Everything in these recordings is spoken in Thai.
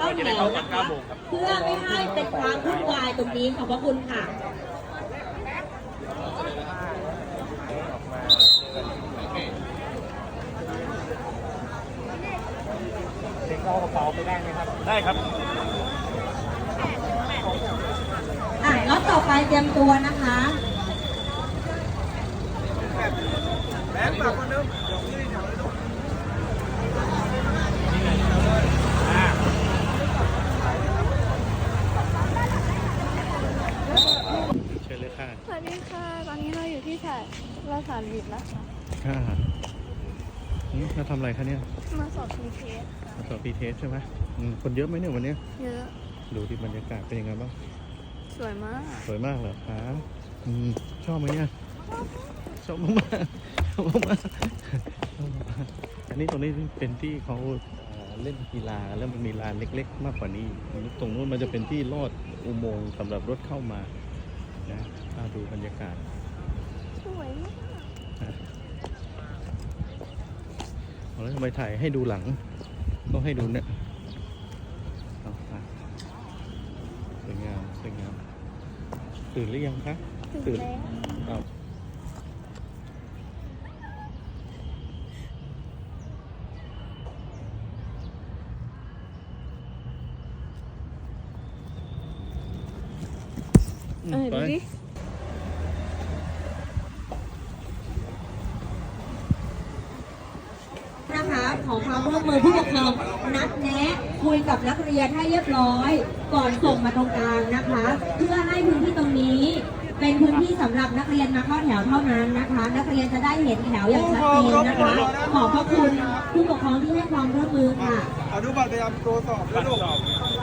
เข้าแถวนะคะเพื่อไม่ให้เป็นความวุ่นวายตรงนี้ขอบพระคุณค่ะเด็กเอากระเป๋าไปได้ไหมครับ ได้ครับอะรอบต่อไปเตรียมตัวนะคะเชิญเลยค่ะ สวัสดีค่ะ ต อนนี้เราอยู่ที่แถวราสารวิทย์นะคะค่ะอืมมาทำอะไรคะเนี่ย มาสอบทีเทสค่ะมาสอบพีเทสใช่ไหมอืมคนเยอะไหมเนี่ยวันเนี้ยเยอะดูที่บรรยากาศเป็นยังไงบ้าง สวยมากสวยมากเหรอคะอืมชอบไหมเนี่ย ชอบมากๆชอบมากๆชอบมากๆอันนี้ตรงนี้เป็นที่เขาเอ่อเล่นกีฬาแล้วมันมีลานเล็ก ๆ มากกว่านี้ ตรงนู้นมันจะเป็นที่ลอดอุโมงค์สำหรับรถเข้ามานะถ้าดูบรรยากาศ สวยมากเอาแล้วทำไมถ่ายให้ดูหลัง ต้องให้ดูเนี่ยสวยงามสวยงามตื่นหรือยังคะถึงแล้วเอาอืมเออไปดูดิ นะคะ ขอความร่วมมือผู้ปกครองนัดแนะคุยกับนักเรียนให้เรียบร้อย ก่อนส่งมาตรงกลางนะคะ เพื่อให้พื้นที่ตรงนี้ เป็นพื้นที่สำหรับนักเรียนมาเข้าแถวเท่านั้นนะคะ นักเรียนจะได้เห็นแถวอย่างชัดเจนนะคะ ขอบพระคุณผู้ปกครองที่ให้ความร่วมมือค่ะเอาดูบัตรประจำตัวสอบด้วยลูก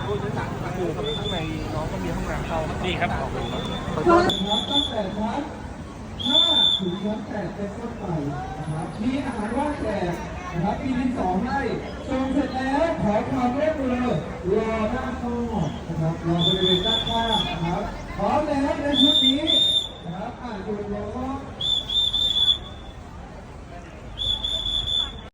ดูในถังอยู่ข้างในน้องก็มีห้องน้ำเข้านี่ครับครับตั้งแต่ชั้น5ถึงชั้น8เป็นต้นไปนะครับมีอาหารว่างแจก นะครับปีดินสองให้ชมเสร็จแล้วขอความร่วมมือรอหน้าข้อนะครับรอบริเวณด้านข้างนะครับพร้อมแล้วในชุดนี้นะครับอ่านดูโล้ว